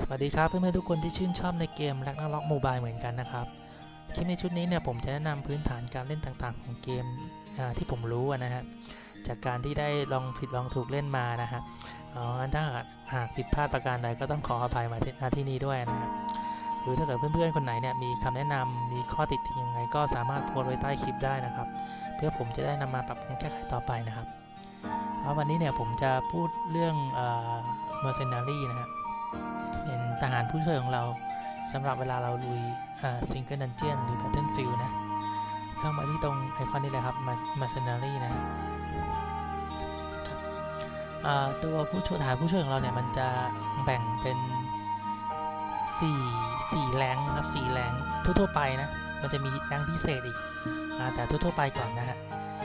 สวัสดีครับเพื่อนๆทุกคนที่ชื่นชอบในเกมแร็กนาล็อกโมบายเหมือนกันนะครับ คลิปในชุดนี้เนี่ยผมจะแนะนำพื้นฐานการเล่นต่างๆ ของเกมที่ผมรู้นะฮะจากการที่ได้ลองผิดลองถูกเล่นมานะฮะอ๋องั้นถ้าหากผิดพลาดประการใดก็ต้องขออภัยมาที่ที่นี้ด้วยนะฮะหรือถ้าเกิดเพื่อนๆคนไหนเนี่ยมีคำแนะนำมีข้อติติยังไงก็สามารถโพสไว้ใต้คลิปได้นะครับ เพื่อผมจะได้นำมาปรับปรุงแก้ไขต่อไปนะครับเอาวันนี้เนี่ยผมจะพูดเรื่องเอ่อ mercenary นะฮะ เป็นทหารผู้ช่วยของเราสำหรับเวลาเราลุยซิงเกิลดันเจียนหรือ Battlefield นะ เข้ามาที่ตรงไอคอนนี้เลยครับ Mercenary นะตัวผู้ช่วยทหารผู้ช่วยของเราเนี่ย มันจะแบ่งเป็น 4 4แรงค์ครับ4แรงทั่วๆไปนะ มันจะมีแรงพิเศษอีกอแต่ทั่วๆไปก่อนนะฮะ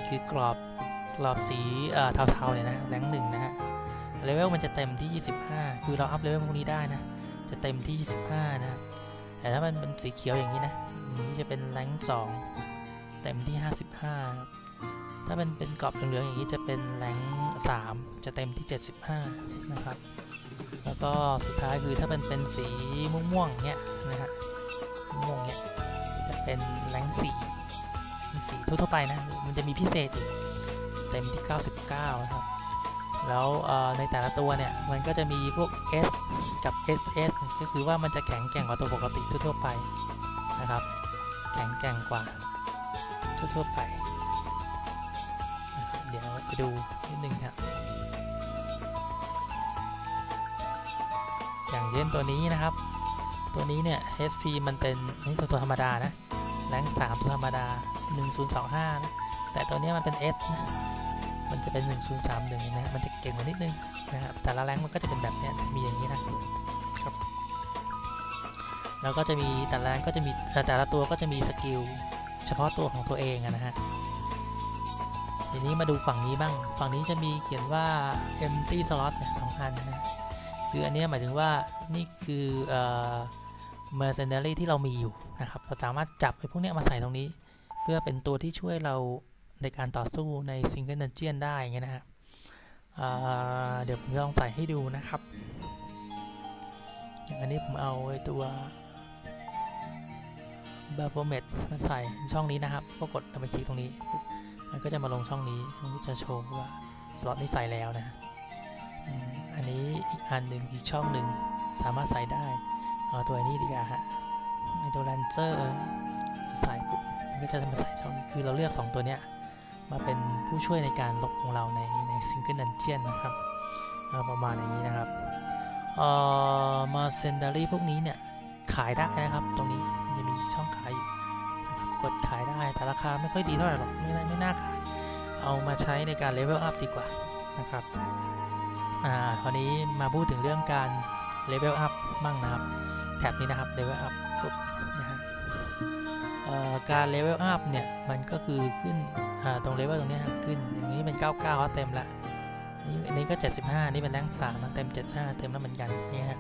คือกรอบกรอบสีเทาๆเนี่ยนะแรงหนึ่งนะฮะ เลเวลมันจะเต็มที่ 25 คือเราอัพเลเวลพวกนี้ได้นะ จะเต็มที่ 25 นะ แต่ถ้ามันเป็นสีเขียวอย่างนี้นะนี่จะเป็นแรงค์2เต็มที่ 55 ถ้ามันเป็นกรอบเหลืองๆอย่างนี้จะเป็นแรงค์3จะเต็มที่ 75 นะครับ แล้วก็สุดท้ายคือถ้ามันเป็นสีม่วงๆเนี้ยนะฮะ ม่วงเนี้ยจะเป็นแรงค์4สีทั่วๆไปนะ มันจะมีพิเศษอีก เต็มที่ 99 นะครับ แล้วในแต่ละตัวเนี่ยมันก็จะมีพวก S กับ SS ก็คือว่ามันจะแข็งแกร่งกว่าตัวปกติทั่วๆไปนะครับ แข็งแกร่งกว่าทั่วๆไป เดี๋ยวไปดูนิดนึงครับอย่างเช่นตัวนี้นะครับ ตัวนี้เนี่ย HP มันเป็นนี่ตัวตัวธรรมดานะแรง3ตัวธรรมดา 1025นะแต่ตัวนี้มันเป็น S นะ จะเป็น 1031นไหมฮะมันจะเก่งกว่านิดนึงนะครับแต่ละแรงมันก็จะเป็นแบบเนี้ยมีอย่างนี้นะครับแล้วก็จะมีแต่ละแรงก็จะมีเอ่แต่ละตัวก็จะมีสกิลเฉพาะตัวของตัวเองนะฮะทีนี้มาดูฝั่งนี้บ้าง ฝั่งนี้จะมีเขียนว่า empty slot เนี่ยสองอันนะคืออันนี้หมายถึงว่านี่คือเอ่อ mercenary ที่เรามีอยู่นะครับ เราสามารถจับไอ้พวกนี้มาใส่ตรงนี้ เพื่อเป็นตัวที่ช่วยเรา ในการต่อสู้ใน Single Dungeon ได้อย่างเงี้ยนะฮะอ่าเดี๋ยวผมลองใส่ให้ดูนะครับ อย่างอันนี้ผมเอาไอ้ตัว b a p h o m e t มาใส่ช่องนี้นะครับ ก็กดดับเบิลคลิกตรงนี้ มันก็จะมาลงช่องนี้ตรงนี้จะโชว์ว่าสล็อตนี้ใส่แล้วนะอันนี้อีกอันหนึ่งอีกช่องหนึ่งสามารถใส่ได้ เอาตัวนี้ดีกว่าฮะไอตัว Lancer ใส่ปุ๊บมันก็จะมาใส่ช่องนี้คือเราเลือก 2 ตัวเนี้ย มาเป็นผู้ช่วยในการลบของเราในใน Single Dungeon นะครับประมาณอย่างนี้นะครับมาเซนดารี่พวกนี้เนี่ยขายได้นะครับ ตรงนี้มันจะมีช่องขายอยู่นะครับกดขายได้แต่ราคาไม่ค่อยดีเท่าไหร่หรอกไม่น่าไม่น่าขาย เอามาใช้ในการเลเวลอัพดีกว่านะครับอ่าคราวนี้มาพูดถึงเรื่องการเลเวลอัพบ้างนะครับแท็บนี้นะครับเลเวลอัพปุ๊บนะฮะการเลเวลอัพเนี่ยมันก็คือขึ้น ตรงเลเวลตรงนี้ขึ้น อย่างนี้เป็น 99ก็เต็มละอันนี้ก็ 75 นี่เป็นแรงสามมันเต็ม 75 เต็มแล้วเหมือนกันนี่ฮะ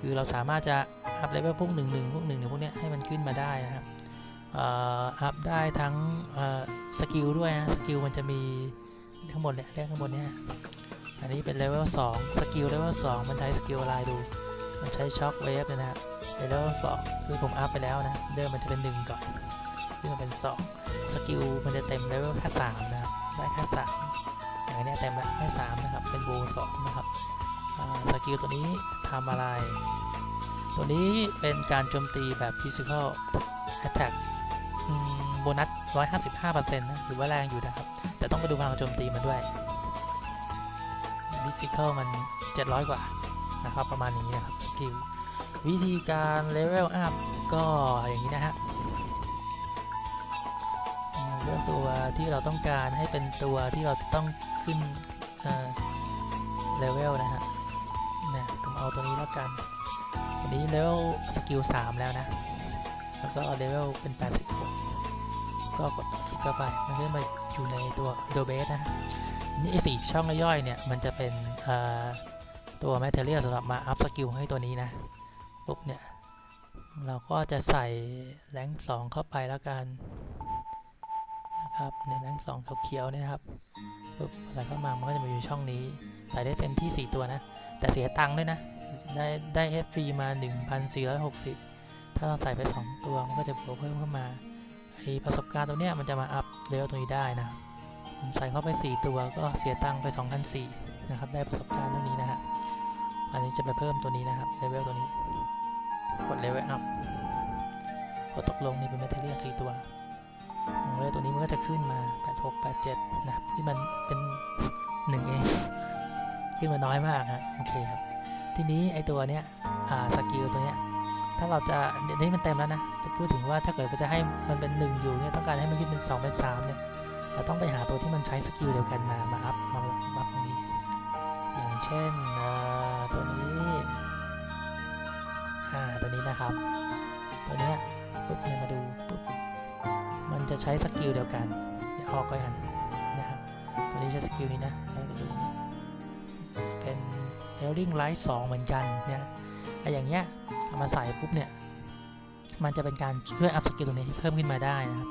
คือเราสามารถจะอัพเลเวลพวก11พวก1พวกเนี้ยให้มันขึ้นมาได้นะครับอัพได้ทั้งสกิลด้วยนะสกิลมันจะมีทั้งหมดเนี่ยเรียกข้างบนเนี่ยอันนี้เป็นเลเวล2สกิลเลเวล2มันใช้สกิลอะไรดู มันใช้ช็อคเวฟนะฮะเลเวลสองคือผมอัพไปแล้วนะเดิมมันจะเป็นหนึ่งก่อนขึ้นมาเป็นสอง สกิลมันจะเต็มเลเวลแค่สามนะครับได้แค่สามอย่างนี้เต็มละแค่สามนะครับ เป็นโบสองนะครับสกิลตัวนี้ทำอะไร ตัวนี้เป็นการโจมตีแบบ physical attack โบนัส 155%นะถือว่าแรงอยู่นะครับ แต่ต้องไปดูพลังโจมตีมันด้วย physical มัน 700 กว่านะครับ ประมาณนี้นะครับ สกิล วิธีการเลเวลอัพก็อย่างนี้นะฮะ ตัวที่เราต้องการให้เป็นตัวที่เราต้องขึ้นเลเวลนะฮะเนี่ยผมเอาตัวนี้แล้วกันตัวนี้เลเวลสกิล3แล้วนะ แล้วก็เลเวลเป็น 86 ก็กดคลิกเข้าไป มันก็จะมาอยู่ในตัวโดเบสนะฮะนี่สี่ช่องย่อยเนี่ย มันจะเป็นตัว Material สำหรับมาอัพสกิลให้ตัวนี้นะ ปุ๊บเนี่ย เราก็จะใส่แรงสองเข้าไปแล้วกัน นะครับในแรงสองเขียวๆเนี่ยนะครับปุ๊บใส่เข้ามามันก็จะมาอยู่ช่องนี้ ใส่ได้เต็มที่ 4 ตัวนะ แต่เสียตังค์ด้วยนะ ได้ได้ SP มา 1,460 ถ้าเราใส่ไป 2 ตัวมันก็จะบวกเพิ่มเข้ามาไอประสบการณ์ตัวเนี้ยมันจะมาอัพเลเวลตัวนี้ได้นะผมใส่เข้าไป 4 ตัวก็เสียตังค์ไป2,004นะครับ ได้ประสบการณ์เท่านี้นะฮะอันนี้จะไปเพิ่มตัวนี้นะครับเลเวลตัวนี้ กดเลเวลอัพกดตกลงนี่เป็นแมทเทเรียล4ตัว เลเวลตัวนี้มันก็จะขึ้นมา 86 87 นะครับที่มันเป็น 1 เอง ขึ้นมาน้อยมากฮะโอเคครับ ทีนี้ไอตัวเนี้ยอ่าสกิลตัวเนี้ยถ้าเราจะเดี๋ยวนี้มันเต็มแล้วนะจะพูดถึงว่าถ้าเกิดว่าจะให้มันเป็น 1 อยู่เนี่ยต้องการให้มันขึ้นเป็น 2 เป็น 3 เนี่ยเราต้องไปหาตัวที่มันใช้สกิลเดียวกันมามาอัพมาอัพตรงนี้ อย่างเช่นตัวนี้อ่าตัวนี้นะครับ ตัวเนี้ยปุ๊บเนี่ยมาดูปุ๊บ จะใช้สกิลเดียวกันเดี๋ยวออกไปกันนะครับตัวนี้ใช้สกิลนี้นะแล้กดูนี่เป็น Healing Light 2เหมือนกันเนี่ยไออย่างเงี้ยเอามาใส่ปุ๊บเนี่ยมันจะเป็นการช่วยอัพสกิลตรงนี้ให้เพิ่มขึ้นมาได้นะครับ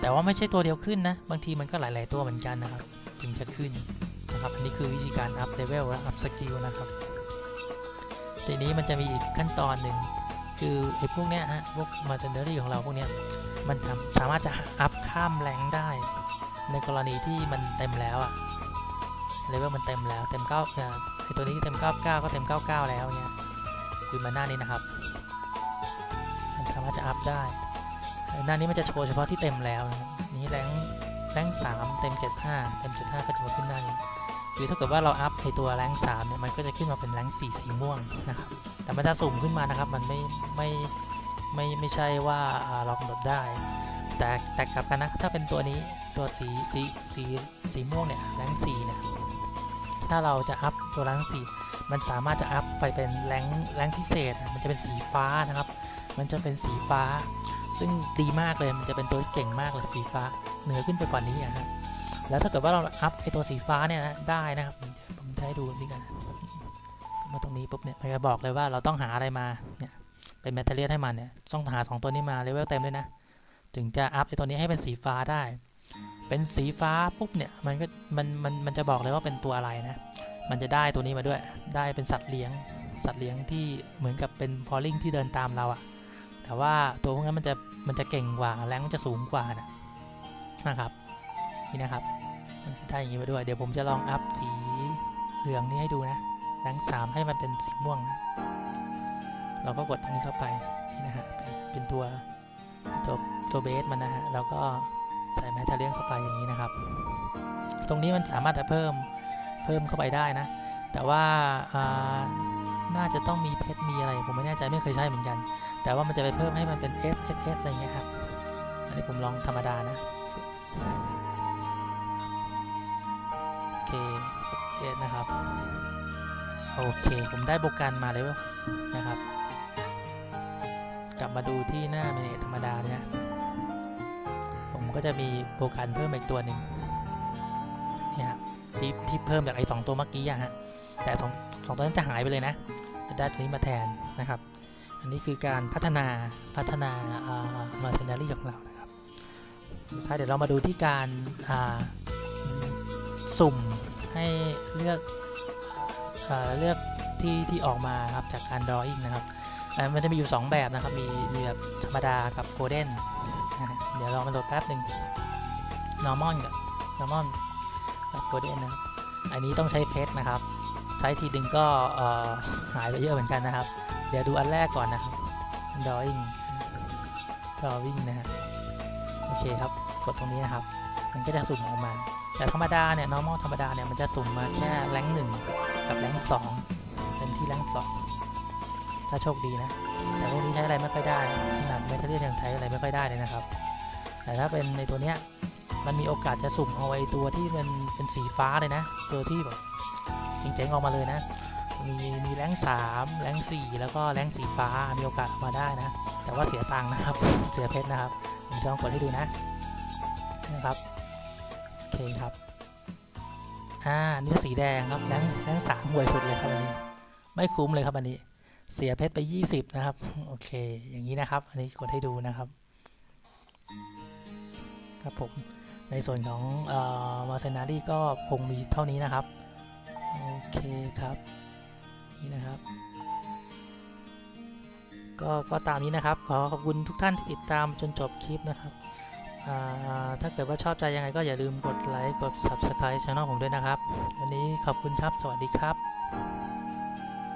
แต่ว่าไม่ใช่ตัวเดียวขึ้นนะ บางทีมันก็หลาย ๆ ตัวเหมือนกันนะครับถึงจะขึ้นนะครับอันนี้คือวิธีการอัพเลเวลและอัพสกิลนะครับทีนี้มันจะมีอีกขั้นตอนหนึ่ง คือไอ้พวกเนี้ยฮะพวกมาเซนเดอรี่ของเราพวกเนี้ยมันทำสามารถจะอัพข้ามแรงได้ ในกรณีที่มันเต็มแล้วอะเลเวลมันเต็มแล้วเต็มเก้าไอ้ตัวนี้เต็ม99ก็เต็ม99แล้วเนี่ยคือมาหน้านี้นะครับมันสามารถจะอัพได้หน้านี้มันจะโชว์เฉพาะที่เต็มแล้วนะครับนี้แรงแรงสามเต็ม75เต็ม75ก็จะมาขึ้นหน้านี้ คือถ้าเกิดว่าเราอัพไอตัวแรงสามเนี่ยมันก็จะขึ้นมาเป็นแรงสี่สีม่วงนะครับแต่มันจะสุ่มขึ้นมานะครับ มันไม่ไม่ไม่ไม่ใช่ว่าเรากำหนดได้ แต่แต่กลับกันนะถ้าเป็นตัวนี้ตัวสีสีสีสีม่วงเนี่ยแรงสี่เนี่ยถ้าเราจะอัพตัวแรงสี่มันสามารถจะอัพไปเป็นแรงแรงพิเศษ มันจะเป็นสีฟ้านะครับ มันจะเป็นสีฟ้า ซึ่งดีมากเลยมันจะเป็นตัวที่เก่งมากเลยสีฟ้าเหนือขึ้นไปกว่านี้อะฮะ แล้วถ้าเกิดว่าเราอัพไอตัวสีฟ้าเนี่ยนะได้นะครับ ผมจะให้ดูนี่กันมาตรงนี้ปุ๊บเนี่ยมันจะบอกเลยว่าเราต้องหาอะไรมาเนี่ยเป็นแมทเทอเรียลให้มันเนี่ยต้องหาสองตัวนี้มาเลเวลเต็มด้วยนะ ถึงจะอัพไอตัวนี้ให้เป็นสีฟ้าได้ เป็นสีฟ้าปุ๊บเนี่ยมันก็มันมันมันจะบอกเลยว่าเป็นตัวอะไรนะ มันจะได้ตัวนี้มาด้วย ได้เป็นสัตว์เลี้ยง สัตว์เลี้ยงที่เหมือนกับเป็นพอลิงที่เดินตามเราอะแต่ว่าตัวพวกนั้นมันจะมันจะเก่งกว่าแรงมันจะสูงกว่านะนะครับนี่นะครับ มันจะได้อย่างนี้มาด้วย เดี๋ยวผมจะลองอัพสีเหลืองนี้ให้ดูนะแรงสามให้มันเป็นสีม่วงนะ เราก็กดตรงนี้เข้าไปนี่นะฮะ เป็นตัวตัวตัวเบสมันนะฮะ แล้วก็ใส่แมทเทเรียลเข้าไปอย่างนี้นะครับ ตรงนี้มันสามารถจะเพิ่มเพิ่มเข้าไปได้นะ แต่ว่าาน่าจะต้องมีเพชรมีอะไร ผมไม่แน่ใจไม่เคยใช้เหมือนกัน แต่ว่ามันจะไปเพิ่มให้มันเป็น S S S อะไรเงี้ยครับ อันนี้ผมลองธรรมดานะ เคกด S นะครับ โอเค ผมได้โปรแกรมมาเลยนะครับ กลับมาดูที่หน้าเมนูธรรมดาเนี่ยผมก็จะมีโปรแกรมเพิ่มอีกตัวหนึ่งเนี่ยครับที่ที่เพิ่มจากไอ้สองตัวเมื่อกี้อะฮะ แต่สองสองตัวนั้นจะหายไปเลยนะจะได้ตัวนี้มาแทนนะครับ อันนี้คือการพัฒนาพัฒนามาเซนารี่ของเรานะครับสุดท้าเดี๋ยวเรามาดูที่การอ่า สุ่มให้เลือกเอเลือกที่ที่ออกมาครับจากการ drawing นะครับมันจะมีอยู่ 2 แบบนะครับ มีมีแบบธรรมดากับ golden นเดี๋ยวเรามาโหลดแป๊บหนึ่ง normal กับ normal กับ golden นนะครับ อันนี้ต้องใช้เพชรนะครับ ใช้ทีดึงก็หายไปเยอะเหมือนกันนะครับ เดี๋ยวดูอันแรกก่อนนะครับ drawing drawing นะฮะโอเคครับ กดตรงนี้นะครับ มันก็จะสุ่มออกมา แต่ธรรมดาเนี่ย normal ธรรมดาเนี่ย มันจะสุ่มมาแค่แรงหนึ่งกับแรงสองเต็มที่แรงสองถ้าโชคดีนะ แต่พวกนี้ใช้อะไรไม่ค่อยได้ขนาดเมทัลเลียนยังใช้อะไรไม่ค่อยได้เลยนะครับ แต่ถ้าเป็นในตัวเนี้ยมันมีโอกาสจะสุ่มเอาไว้ตัวที่มันเป็นสีฟ้าเลยนะ ตัวที่แบบเจ๋งๆออกมาเลยนะ มีมีแรงสามแรงสี่แล้วก็แรงสีฟ้ามีโอกาสออกมาได้นะ แต่ว่าเสียตังค์นะครับ เสียเพชรนะครับ ผมจะลองกดให้ดูนะนะครับ เคครับ อ่า นี่สีแดงครับแรงแรงสามห่วยสุดเลยครับอันนี้ ไม่คุ้มเลยครับอันนี้ เสียเพชรไป 20 นะครับ โอเค อย่างนี้นะครับ อันนี้กดให้ดูนะครับ ครับผม ในส่วนของเอ่อมาเซนารีก็คงมีเท่านี้นะครับ โอเคครับ นี่นะครับก็ก็ตามนี้นะครับ ขอขอบคุณทุกท่านที่ติดตามจนจบคลิปนะครับ ถ้าเกิดว่าชอบใจยังไงก็อย่าลืมกดไลค์ กด Subscribe ช่องผมด้วยนะครับ วันนี้ขอบคุณครับ สวัสดีครับ